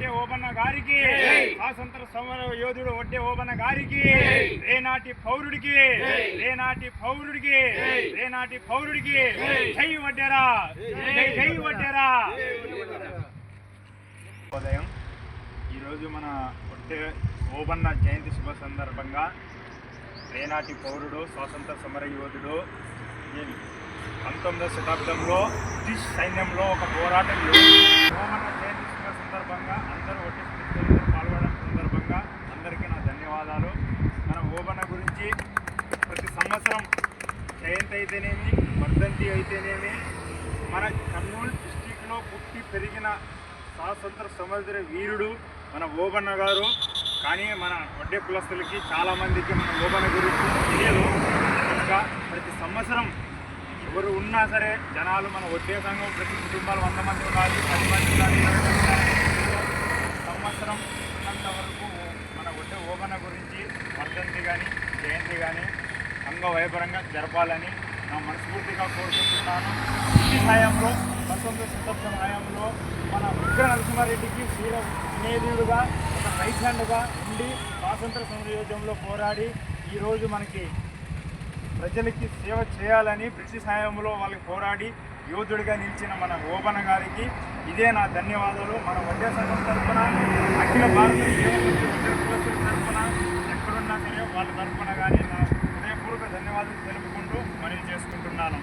ఒడ్డే ఓబన్న గారికి స్వాతంత్ర సమర యోధుడు ఒడ్డే ఓబన్న గారికి రేనాటి పౌరుడికి రేనాటి పౌరుడికి రేనాటి పౌరుడికి జై. వడ్డేరా. జై. జై వడ్డేరా. ఉదయం ఈరోజు మన ఒడ్డే ఓబన్న జయంతి శుభ సందర్భంగా రేనాటి పౌరుడు స్వాతంత్ర సమర యోధుడు పంతొమ్మిదవ శతాబ్దంలో బ్రిటిష్ సైన్యంలో ఒక పోరాటం ఓమన్న జయంతి సందర్భంగా అందరూ ఒట్టి స్మృతులతో పాల్గొనడం సందర్భంగా అందరికీ నా ధన్యవాదాలు. మన ఓబన గురించి ప్రతి సంవత్సరం జయంతి అయితేనేమి వర్ధంతి అయితేనేమి మన కర్నూలు డిస్టిక్లో పుట్టి పెరిగిన స్వాతంత్ర సముద్ర వీరుడు మన ఓబన్న గారు. కానీ మన వడ్డే కులస్తులకి చాలామందికి మన ఓబన గురించి తెలియదు. కనుక ప్రతి సంవత్సరం ఎవరు ఉన్నా సరే జనాలు మన వడ్డే సంఘం ప్రతి కుటుంబాలు వంద మంది ఉండాలి పది మంది ఉండాలి ఇరవై మంది ఉండాలి. సంవత్సరం ఉన్నంత వరకు మన వడ్డే ఓబన్న గురించి వర్ధంతి కానీ జయంతి కానీ అంగవైభరంగా జరపాలని నా మనస్ఫూర్తిగా కోరుకుంటున్నాను. ఈ హయాంలో పంతొమ్మిది శతాబ్దం హయాంలో మన ఉగ్ర నరసింహారెడ్డికి వీర వినేదుడుగా ఒక రైట్ హ్యాండ్గా ఉండి స్వాతంత్ర సమరయోధంలో పోరాడి ఈరోజు మనకి ప్రజలకి సేవ చేయాలని బ్రిటిష్ హయాంలో వాళ్ళకి పోరాడి యోధుడిగా నిలిచిన మన ఓబన గారికి ఇదే నా ధన్యవాదాలు. మన వడ్డే సంఘం తరఫున అఖిల భారత తరఫున ఎక్కడున్నా సరే వాళ్ళ తరఫున కానీ నా హృదయపూర్వక ధన్యవాదాలు తెలుపుకుంటూ మనవి చేసుకుంటున్నాను.